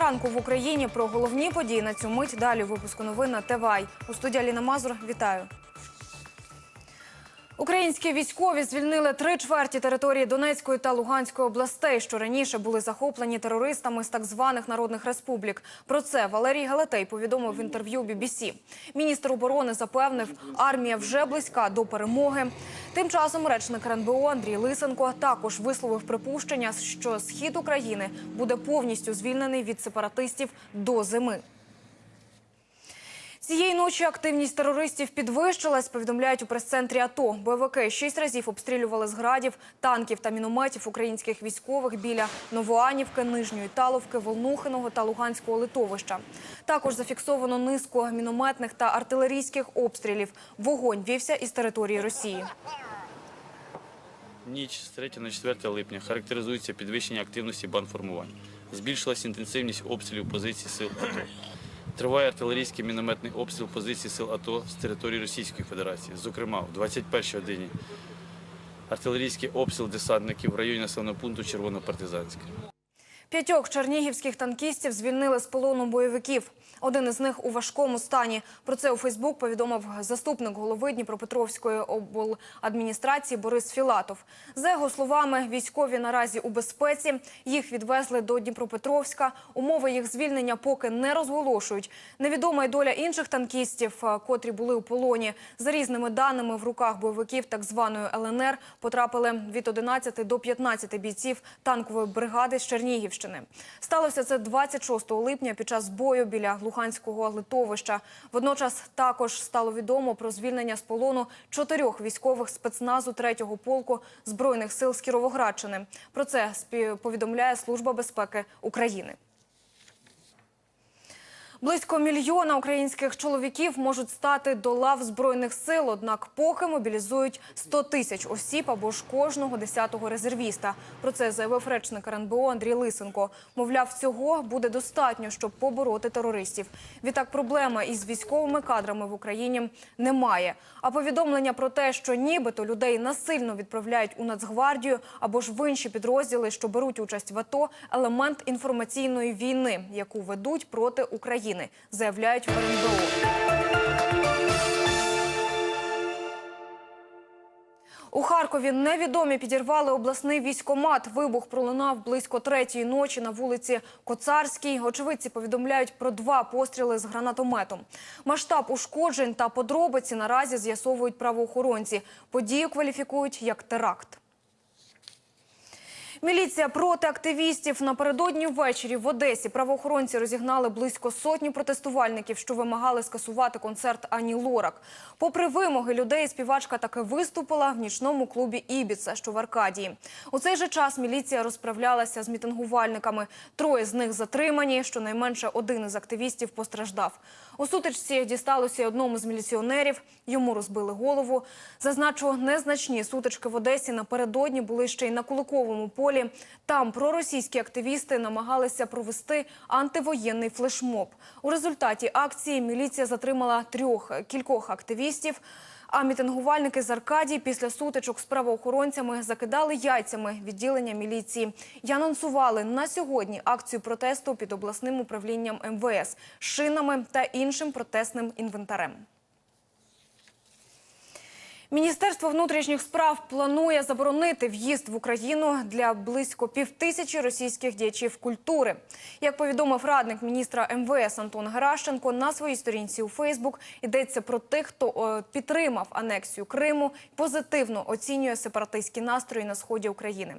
ранку в Україні про головні події на цю мить. Далі випуску новин на ТВАЙ. У студії Аліна Мазур. Вітаю. Українські військові звільнили три чверті території Донецької та Луганської областей, що раніше були захоплені терористами з так званих народних республік. Про це Валерій Галатей повідомив в інтерв'ю BBC. Міністр оборони запевнив, армія вже близька до перемоги. Тим часом речник РНБО Андрій Лисенко також висловив припущення, що схід України буде повністю звільнений від сепаратистів до зими. Цієї ночі активність терористів підвищилась, повідомляють у прес-центрі АТО. Бойовики шість разів обстрілювали з градів, танків та мінометів українських військових біля Новоанівки, Нижньої Таловки, Волнухиного та Луганського литовища. Також зафіксовано низку мінометних та артилерійських обстрілів. Вогонь вівся із території Росії. Ніч з 3 на 4 липня характеризується підвищення активності бандформувань. Збільшилась інтенсивність обстрілів позицій сил АТО. Триває артилерійський мінометний обстріл позицій сил АТО з території Російської Федерації. Зокрема, в 21 годині артилерійський обстріл десантників в районі населеного пункту Червонопартизанське. П'ятьох чернігівських танкістів звільнили з полону бойовиків. Один із них у важкому стані. Про це у Фейсбук повідомив заступник голови Дніпропетровської обладміністрації Борис Філатов. За його словами, військові наразі у безпеці. Їх відвезли до Дніпропетровська. Умови їх звільнення поки не розголошують. Невідома й доля інших танкістів, е, котрі були у полоні. За різними даними, в руках бойовиків так званої ЛНР потрапили від 11 до 15 бійців танкової бригади з Чернігівщини. Сталося це 26 липня під час бою біля Луганського литовища. Водночас також стало відомо про звільнення з полону чотирьох військових спецназу 3-го полку збройних сил з Кіровоградщини. Про це повідомляє Служба безпеки України. Близько мільйона українських чоловіків можуть стати до лав збройних сил. Однак, поки мобілізують 100 тисяч осіб або ж кожного десятого резервіста. Про це заявив речник РНБО Андрій Лисенко. Мовляв, цього буде достатньо, щоб побороти терористів. Відтак, проблема із військовими кадрами в Україні немає. А повідомлення про те, що нібито людей насильно відправляють у Нацгвардію або ж в інші підрозділи, що беруть участь в АТО, елемент інформаційної війни, яку ведуть проти України, заявляють в РНБО. У Харкові невідомі підірвали обласний військомат. Вибух пролунав близько третьої ночі на вулиці Коцарській. Очевидці повідомляють про два постріли з гранатометом. Масштаб ушкоджень та подробиці наразі з'ясовують правоохоронці. Подію кваліфікують як теракт. Міліція проти активістів напередодні ввечері в Одесі правоохоронці розігнали близько сотні протестувальників, що вимагали скасувати концерт Ані Лорак. Попри вимоги людей, співачка таки виступила в нічному клубі Ібіца, що в Аркадії. У цей же час міліція розправлялася з мітингувальниками. Троє з них затримані. Щонайменше один із активістів постраждав. У сутичці дісталося й одному з міліціонерів. Йому розбили голову. Зазначу, незначні сутички в Одесі напередодні були ще й на Куликовому полі. Там проросійські активісти намагалися провести антивоєнний флешмоб. У результаті акції міліція затримала трьох кількох активістів. А мітингувальники з Аркадії після сутичок з правоохоронцями закидали яйцями відділення міліції і анонсували на сьогодні акцію протесту під обласним управлінням МВС, шинами та іншим протестним інвентарем. Міністерство внутрішніх справ планує заборонити в'їзд в Україну для близько півтисячі російських діячів культури. Як повідомив радник міністра МВС Антон Геращенко на своїй сторінці у Фейсбук, йдеться про тих, хто е, підтримав анексію Криму, позитивно оцінює сепаратистські настрої на сході України.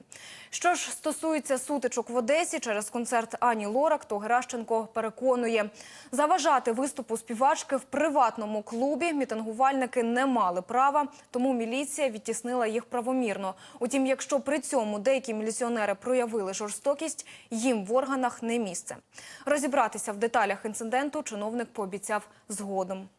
Що ж стосується сутичок в Одесі через концерт Ані Лорак, то Геращенко переконує, заважати виступу співачки в приватному клубі мітингувальники не мали права тому міліція відтіснила їх правомірно. Утім, якщо при цьому деякі міліціонери проявили жорстокість, їм в органах не місце. Розібратися в деталях інциденту чиновник пообіцяв згодом.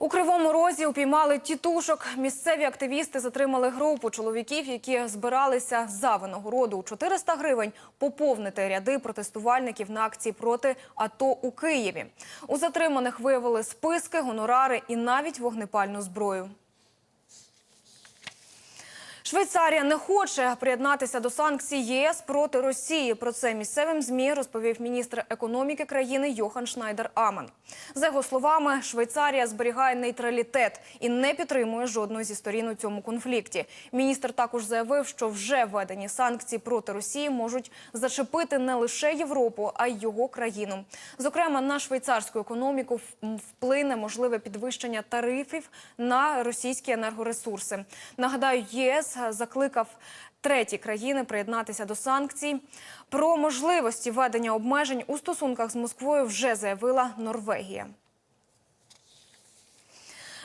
У Кривому Розі упіймали тітушок. Місцеві активісти затримали групу чоловіків, які збиралися за винагороду у 400 гривень поповнити ряди протестувальників на акції проти АТО у Києві. У затриманих виявили списки, гонорари і навіть вогнепальну зброю. Швейцарія не хоче приєднатися до санкцій ЄС проти Росії. Про це місцевим змі розповів міністр економіки країни Йохан Шнайдер Аман. За його словами, Швейцарія зберігає нейтралітет і не підтримує жодної зі сторін у цьому конфлікті. Міністр також заявив, що вже введені санкції проти Росії можуть зачепити не лише Європу, а й його країну. Зокрема, на швейцарську економіку вплине можливе підвищення тарифів на російські енергоресурси. Нагадаю, ЄС закликав треті країни приєднатися до санкцій. Про можливості введення обмежень у стосунках з Москвою вже заявила Норвегія.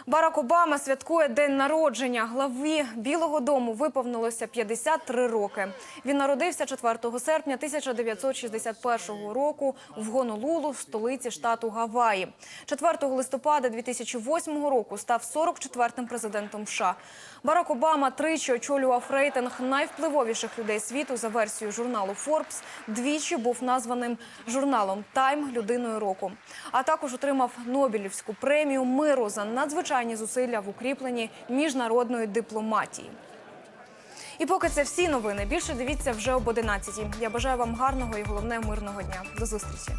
Барак Обама святкує день народження. Главі Білого Дому виповнилося 53 роки. Він народився 4 серпня 1961 року в Гонолулу, столиці штату Гаваї. 4 листопада 2008 року став 44-м президентом США. Барак Обама тричі очолював рейтинг найвпливовіших людей світу за версією журналу Forbes. Двічі був названим журналом Time людиною року. А також отримав Нобелівську премію миру за надзвичайні зусилля в укріпленні міжнародної дипломатії. І поки це всі новини. Більше дивіться вже об 11 Я бажаю вам гарного і головне мирного дня. До зустрічі.